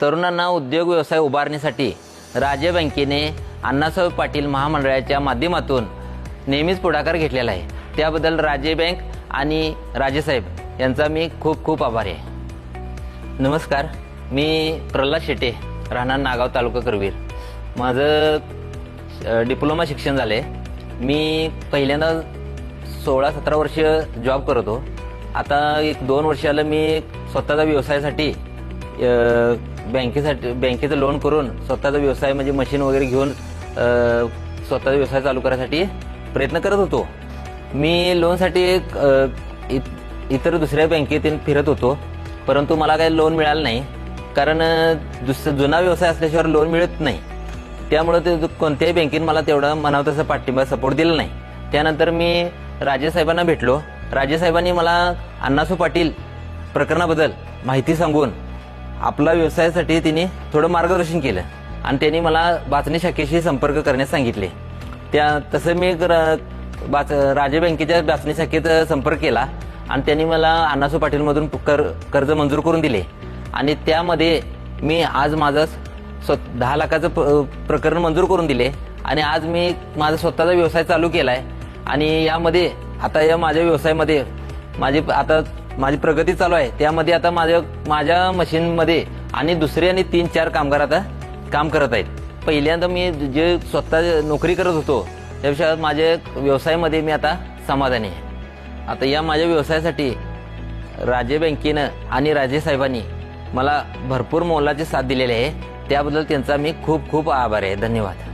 तरुणांना उद्योग व्यवसाय उभारण्यासाठी राज्य बँकेने अण्णासाहेब पाटील महामंडळाच्या माध्यमातून नेहमीच पुढाकार घेतलेला आहे. त्याबद्दल राज्य बँक आणि राजेसाहेब यांचा मी खूप खूप आभारी आहे. नमस्कार मी प्रल्हाद शेटे राहणार नागाव तालुका करवीर. माझं डिप्लोमा शिक्षण झालं आहे मी पहिल्यांदा सोळा सतरा वर्ष जॉब करत आता एक दोन वर्षाला मी स्वतःचा व्यवसायासाठी बँकेसाठी बँकेचं लोन करून स्वतःचा व्यवसाय म्हणजे मशीन वगैरे घेऊन स्वतःचा व्यवसाय चालू करायसाठी प्रयत्न करत होतो. मी लोनसाठी एक, इतर दुसऱ्या बँकेतून फिरत होतो. परंतु मला काही लोन मिळालं नाही. कारण दुस जुना व्यवसाय असल्याशिवाय लोन मिळत नाही. त्यामुळं ते कोणत्याही बँकेने मला तेवढा म्हणावं तसा पाठिंबा सपोर्ट दिला नाही. त्यानंतर मी राजेसाहेबांना भेटलो. राजेसाहेबांनी मला अण्णासू पाटील प्रकरणाबद्दल माहिती सांगून आपला व्यवसायासाठी तिने थोडं मार्गदर्शन केलं. आणि त्यांनी मला बाचणी शाखेशी संपर्क करण्यास सांगितले. त्या तसं मी बाच राजे बँकेच्या बाचणी शाखेत संपर्क केला. आणि त्यांनी मला अण्णासू पाटीलमधून कर कर्ज मंजूर करून दिले. आणि त्यामध्ये मी आज माझं स्व दहा लाखाचं प- प्रकरण मंजूर करून दिले. आणि आज मी माझा स्वतःचा व्यवसाय चालू केला आहे आणि यामध्ये आता या माझ्या व्यवसायामध्ये माझे आता माझी प्रगती चालू आहे. त्यामध्ये आता माझ्या माझ्या मशीनमध्ये आणि दुसरे आणि तीन चार कामगार आता काम करत आहेत. पहिल्यांदा मी जे स्वतः नोकरी करत होतो त्यापेक्षा माझ्या व्यवसायामध्ये मी आता समाधानी आहे. आता या माझ्या व्यवसायासाठी राजे बँकेनं आणि राजे साहेबांनी मला भरपूर मोलाची साथ दिलेली आहे. त्याबद्दल त्यांचा मी खूप खूप आभार आहे. धन्यवाद.